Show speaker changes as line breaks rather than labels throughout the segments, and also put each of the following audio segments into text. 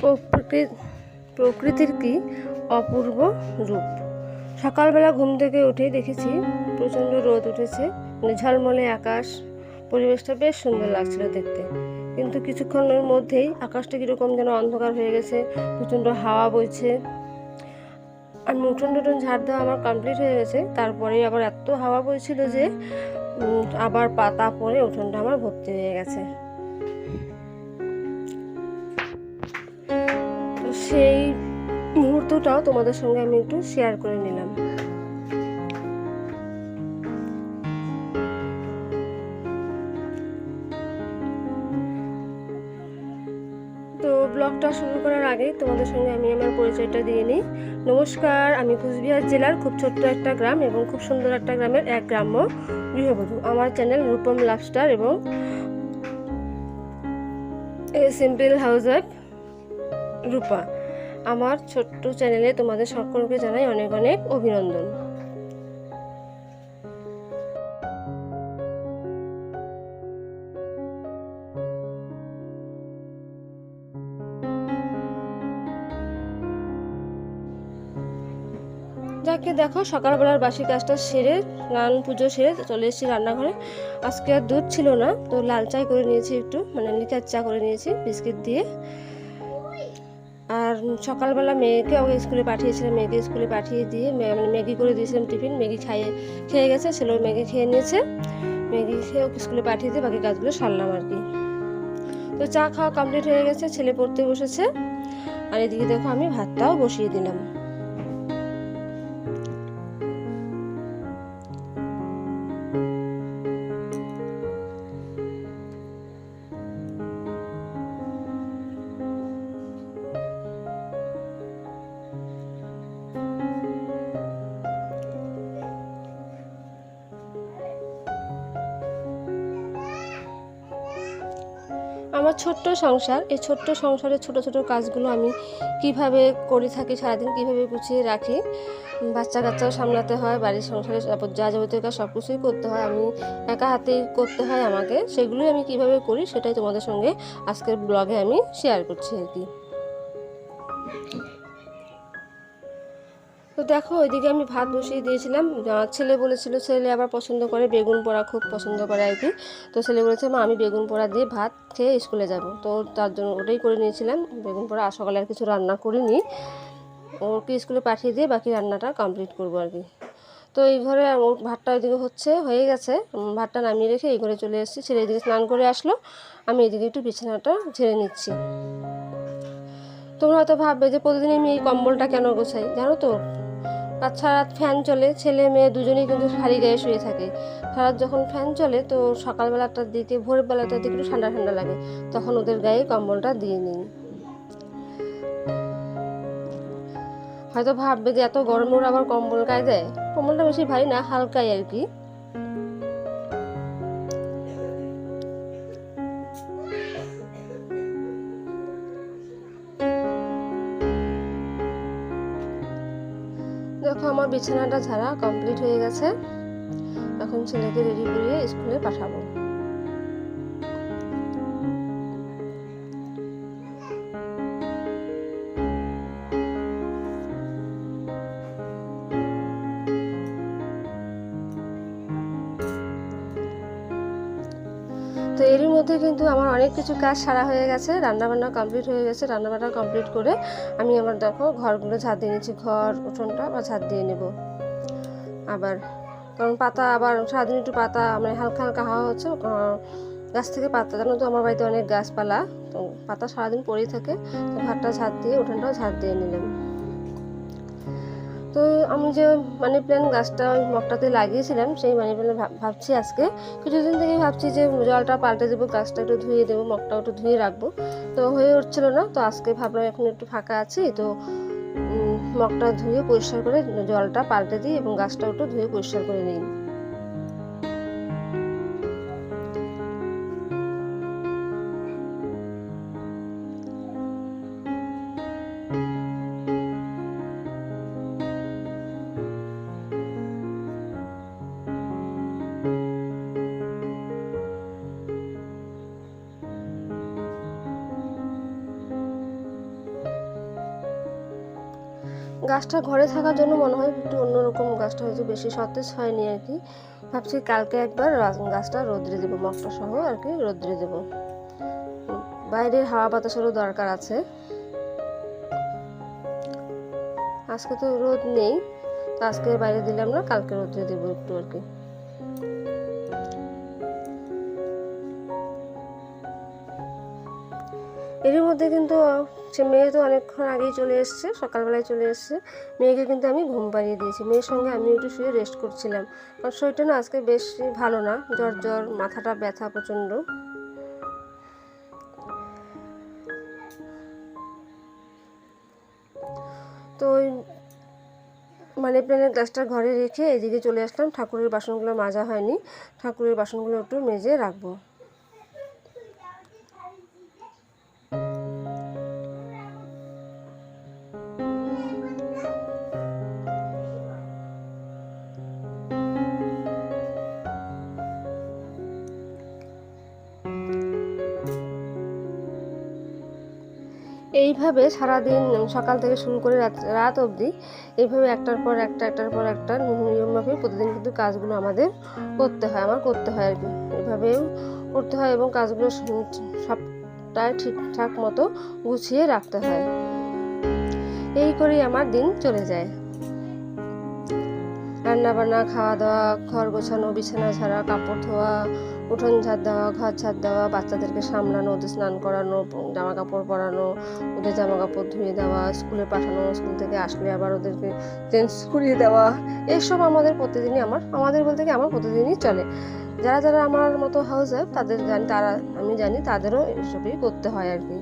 প্রকৃ- প্রকৃতির কি অপূর্ব রূপ? সকালবেলা ঘুম থেকে উঠেই দেখেছি প্রচণ্ড রোদ উঠেছে, ঝলমলে আকাশ, পরিবেশটা বেশ সুন্দর লাগছিল দেখতে। কিন্তু কিছুক্ষণের মধ্যেই আকাশটা কীরকম যেন অন্ধকার হয়ে গেছে, প্রচণ্ড হাওয়া বইছে। আমি উঠোন টুটন ঝাড় দেওয়া আমার কমপ্লিট হয়ে গেছে তারপরে আবার এত হাওয়া বইছিল যে আবার পাতা পরে উঠোনটা আমার ভর্তি হয়ে গেছে। সেই মুহূর্তটাও তোমাদের সঙ্গে আমি একটু শেয়ার করে নিলাম। তো ব্লগটা শুরু করার আগে তোমাদের সঙ্গে আমি আমার পরিচয়টা দিয়ে নিই। নমস্কার, আমি কুচবিহার জেলার খুব ছোট্ট একটা গ্রাম এবং খুব সুন্দর একটা গ্রামের এক গ্রাম্য গৃহবধূ। আমার চ্যানেল রূপম লাভস্টার এবং সিম্পল হাউস ওয়াইফ রূপা। আমার ছোট্ট চ্যানেলে তোমাদের সকলকে জানাই অনেক অনেক অভিনন্দন। যাকে দেখো, সকালবেলার বাসি কাজটা সেরে, স্নান পুজো সেরে চলে এসেছি রান্নাঘরে। আজকে আর দুধ ছিল না, তো লাল চাই করে নিয়েছি একটু মানে লিকার চা করে নিয়েছি, বিস্কিট দিয়ে। আর সকালবেলা মেয়েকে ওকে স্কুলে পাঠিয়েছিলাম, মেয়েকে স্কুলে পাঠিয়ে দিয়ে মানে ম্যাগি করে দিয়েছিলাম টিফিন, ম্যাগি খাইয়ে, খেয়ে গেছে ছেলেও ম্যাগি খেয়ে নিয়েছে। ম্যাগি খেয়ে ওকে স্কুলে পাঠিয়ে দিয়ে বাকি কাজগুলো সারলাম আর কি। তো চা খাওয়া কমপ্লিট হয়ে গেছে, ছেলে পড়তে বসেছে। আর এদিকে দেখো আমি ভাতটাও বসিয়ে দিলাম। আমার ছোট্ট সংসার, এই ছোট্ট সংসারের ছোট ছোট কাজগুলো আমি কীভাবে করে থাকি, সারাদিন কীভাবে গুছিয়ে রাখি বাচ্চা কাচ্চাও সামলাতে হয়, বাড়ির সংসারে যা যাবতীয় কাজ সব কিছুই করতে হয়, আমি একা হাতেই করতে হয় আমাকে, সেগুলোই আমি কীভাবে করি সেটাই তোমাদের সঙ্গে আজকের ব্লগে আমি শেয়ার করছি আর কি। দেখো, ওইদিকে আমি ভাত বসিয়ে দিয়েছিলাম। ছেলে বলেছিল, ছেলে আবার পছন্দ করে বেগুন পোড়া, খুব পছন্দ করে আর কি। তো ছেলে বলেছে, মা, আমি বেগুন পোড়া দিয়ে ভাত খেয়ে স্কুলে যাব। তো তার জন্য ওটাই করে নিয়েছিলাম। বেগুন পোড়া, আর সকালে আর কিছু রান্না করিনি। ওকে স্কুলে পাঠিয়ে দিয়ে বাকি রান্নাটা কমপ্লিট করব আর কি। তো এই ঘরে ওর ভাতটা ওইদিকে হচ্ছে, হয়ে গেছে। ভাতটা নামিয়ে রেখে এই ঘরে চলে এসেছি। ছেলে এদিকে স্নান করে আসলো। আমি এদিকে একটু বিছানাটা ঝেড়ে নিচ্ছি। তোমরা হয়তো ভাববে যে প্রতিদিন আমি এই কম্বলটা কেন গোছাই? জানো তো? রাত সারা রাত ফ্যান চলে, ছেলে মেয়ে দুজনেই কিন্তু শাড়ি গায়ে শুয়ে থাকে। সারা যখন ফ্যান চলে, তো সকালবেলাটার দিকে, ভোরবেলাটার দিকে একটু ঠান্ডা ঠান্ডা লাগে। তখন ওদের গায়ে কম্বলটা দিয়ে নিই। হয়তো ভাববে যে এত গরম আবার কম্বল গায়ে দেয়? কম্বলটা বেশি ভারী না, হালকাই আর কি। বিছানাটা ছাড়া কমপ্লিট হয়ে গেছে। এখন ছেলেকে রেডি করিয়ে স্কুলে পাঠাবো। কিছু কাজ সারা হয়ে গেছে, রান্নাবান্না কমপ্লিট হয়ে গেছে, রান্নাবান্না কমপ্লিট করে আমি আমার দেখো ঘরগুলো ঝাড় দিয়ে নিচ্ছি ঘর, উঠোনটা বা ঝাড় দিয়ে নেব। আবার কারণ পাতা আবার সারাদিন একটু পাতা মানে হালকা হালকা হাওয়া হচ্ছে গাছ থেকে পাতা, জানো তো আমার বাড়িতে অনেক গাছপালা, তো পাতা সারাদিন পরেই থাকে, তো ঘরটা ঝাড় দিয়ে, উঠোনটাও ঝাড় দিয়ে নিলাম। তো আমি যে মানি প্ল্যান্ট গাছটা ওই মগটাতে লাগিয়েছিলাম, সেই মানি প্ল্যান্ট ভাবছি আজকে। কিছুদিন থেকে ভাবছি যে জলটা পাল্টে দেবো গাছটা একটু ধুয়ে দেবো মগটা একটু ধুয়ে রাখব। তো হয়ে উঠছিল না, তো আজকে ভাবলাম এখন একটু ফাঁকা আছি, তো মগটা ধুয়ে পরিষ্কার করে জলটা পাল্টে দিই এবং গাছটা একটু ধুয়ে পরিষ্কার করে নিই। গাছটা ঘরে থাকার জন্য মনে হয় একটু অন্যরকম গাছটা হয়েছে বেশি সতেজ হয়নি আর কি। ভাবছি কালকে একবার গাছটা রোদ্রে দেবো, মগটা সহ আর কি রোদ্রে দেবো। বাইরের হাওয়া বাতাসেরও দরকার আছে। আজকে তো রোদ নেই আজকে বাইরে দিলাম না, কালকে রোদ্রে দেবো একটু আর কি। এরই মধ্যে কিন্তু সে মেয়ে তো অনেকক্ষণ আগেই চলে এসছে, সকালবেলায় চলে এসছে। মেয়েকে কিন্তু আমি ঘুম পাড়িয়ে দিয়েছি। মেয়ের সঙ্গে আমি একটু শুয়ে রেস্ট করছিলাম। কারণ শরীরটা না আজকে বেশ ভালো না, জ্বর জ্বর, মাথাটা ব্যথা প্রচণ্ড। তো ওই মানে প্লেনের গ্লাসটা ঘরে রেখে এদিকে চলে আসলাম। ঠাকুরের বাসনগুলো মাজা হয়নি। ঠাকুরের বাসনগুলো একটু মেজে রাখব। এইভাবে সারাদিন সকাল থেকে শুরু করে রাত রাত অবধি এইভাবে একটার পর একটা, একটার পর একটা নিয়মভাবে প্রতিদিন কিন্তু কাজগুলো আমাদের করতে হয়, আমার করতে হয় আর কি এইভাবেও করতে হয় এবং কাজগুলো সবটাই ঠিকঠাক মতো গুছিয়ে রাখতে হয়। এই করেই আমার দিন চলে যায়। রান্না বান্না খাওয়া দাওয়া ঘর গোছানো, বিছানা ছাড়া কাপড় ধোয়া উঠোন ঝাড় দেওয়া ঘর ঝাড় দেওয়া, বাচ্চাদেরকে সামলানো, ওদের স্নান করানো জামা কাপড় পরানো, ওদের জামা কাপড় ধুয়ে দেওয়া, স্কুলে পাঠানো, স্কুল থেকে আসলে আবার ওদেরকে চেঞ্জ করিয়ে দেওয়া। এসব আমাদের প্রতিদিনই আমার, আমাদের বলতে কি আমার প্রতিদিনই চলে। যারা যারা আমার মতো হাউস ওয়াইফ তাদের জানি, তারা, আমি জানি তাদেরও এসবই করতে হয় আর কি।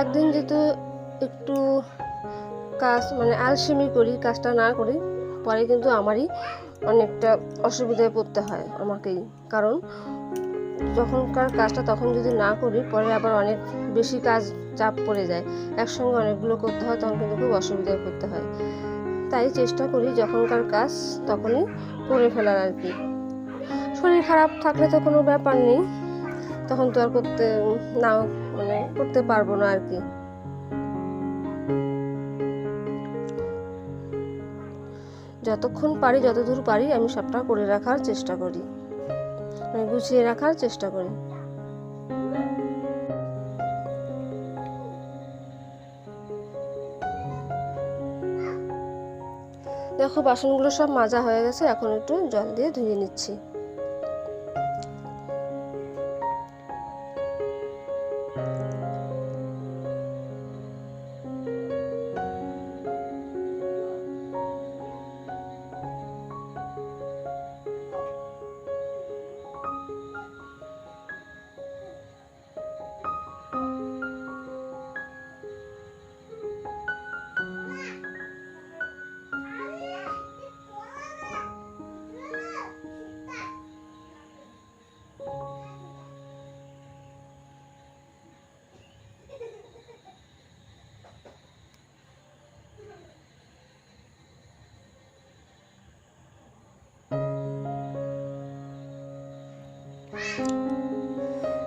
একদিন যেহেতু একটু কাজ মানে আলসেমি করি, কাজটা না করি, পরে কিন্তু আমারই অনেকটা অসুবিধায় পড়তে হয় আমাকেই। কারণ যখনকার কাজটা তখন যদি না করি, পরে আবার অনেক বেশি কাজ চাপ পড়ে যায়। একসঙ্গে অনেকগুলো করতে হয়, তখন কিন্তু খুব অসুবিধায় পড়তে হয়। তাই চেষ্টা করি যখনকার কাজ, তখনই করে ফেলার আর কি। শরীর খারাপ থাকলে তো কোনো ব্যাপার নেই। তখন তো আর করতে, নাও মানে করতে পারব না আর কি। যতক্ষণ পারি, যতদূর পারি, আমি সবটা করে রাখার চেষ্টা করি। মানে গুছিয়ে রাখার চেষ্টা করি। দেখো, বাসনগুলো সব মাজা হয়ে গেছে। এখন একটু জল দিয়ে ধুয়ে নিচ্ছি। Bye.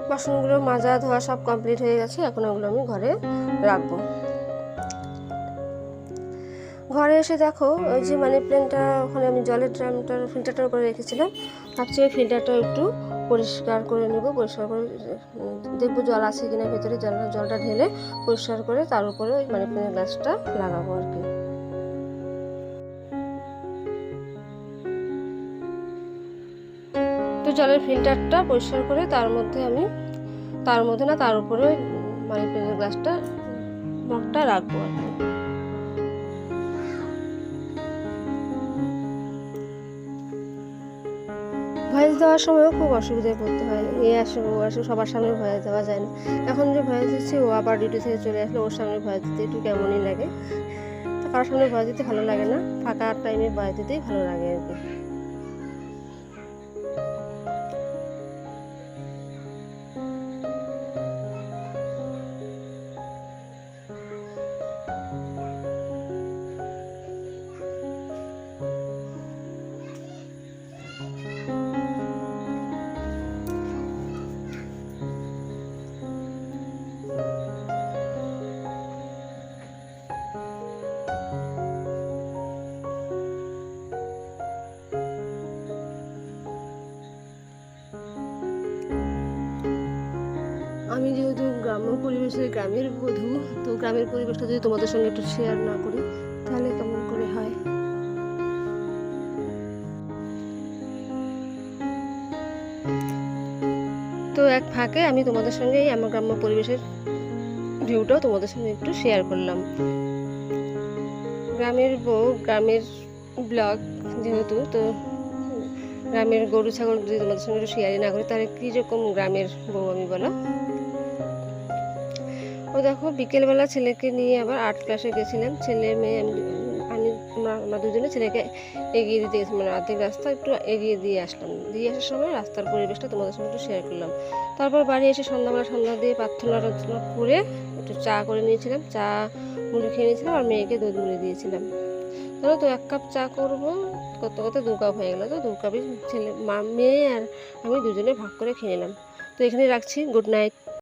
বাসনগুলো মাজা, ধোয়া সব কমপ্লিট হয়ে গেছে। এখন ওগুলো আমি ঘরে রাখব। ঘরে এসে দেখো, ওই যে মানি প্ল্যান্টটা ওখানে আমি জলের ড্রামটার ফিল্টারটার করে রেখেছিলাম। ভাবছি ওই ফিল্টারটা একটু পরিষ্কার করে নেব, পরিষ্কার করে দেখব জল আছে কিনা ভেতরে, জল, জলটা ঢেলে পরিষ্কার করে তার উপরে ওই মানি প্ল্যান্টের গাছটা লাগাবো আর কি। জলের ফিল্টারটা পরিষ্কার করে তার মধ্যে আমি, তার মধ্যে না তার উপরে মানে গাছটা মগটা রাখব আর কি। ভয়েস দেওয়ার সময়ও খুব অসুবিধায় পড়তে হয়। এ আসে, ও আসে, সবার সামনে ভয়েস দেওয়া যায় না। এখন যে ভয়েস দিচ্ছি, ও আবার ডিউটি থেকে চলে আসলে, ওর সামনে ভয়েস দিতে একটু কেমনই লাগে। কারোর সামনে ভয়েস দিতে ভালো লাগে না। ফাঁকা টাইমে ভয়েস দিতেই ভালো লাগে আর কি। পরিবেশের গ্রামের বধূ, তো গ্রামের পরিবেশটা যদি তোমাদের সঙ্গে একটু শেয়ার না করি, তাহলে কেমন করে হয়? তো এক ফাঁকে আমি তোমাদের সঙ্গে আমার গ্রাম্য পরিবেশের ভিউটাও তোমাদের সঙ্গে একটু শেয়ার করলাম। গ্রামের বউ, গ্রামের ব্লগ যেহেতু, তো গ্রামের গরু, ছাগল যদি তোমাদের সঙ্গে একটু শেয়ারই না করি, তাহলে কীরকম গ্রামের বউ আমি বলো? ও দেখো, বিকেলবেলা ছেলেকে নিয়ে আবার আর্ট ক্লাসে গেছিলাম। ছেলে মেয়ে, আমি আমি, আমরা দুজনে ছেলেকে এগিয়ে দিতে গেছি মানে অর্ধেক রাস্তা একটু এগিয়ে দিয়ে আসলাম। দিয়ে আসার সময় রাস্তার পরিবেশটা তোমাদের সঙ্গে একটু শেয়ার করলাম। তারপর বাড়ি এসে সন্ধ্যাবেলা, সন্ধ্যা দিয়ে প্রার্থনা টার্থনা করে একটু চা করে নিয়েছিলাম। চা মুড়ি খেয়ে নিয়েছিলাম আর মেয়েকে দুধ মুড়ি দিয়েছিলাম। ধরো তো এক কাপ চা করব। কত কত দু কাপ হয়ে গেলো। তো দু কাপই ছেলে, মা, মেয়ে আর আমি দুজনে ভাগ করে খেয়ে নিলাম। তো এখানে রাখছি। Good night.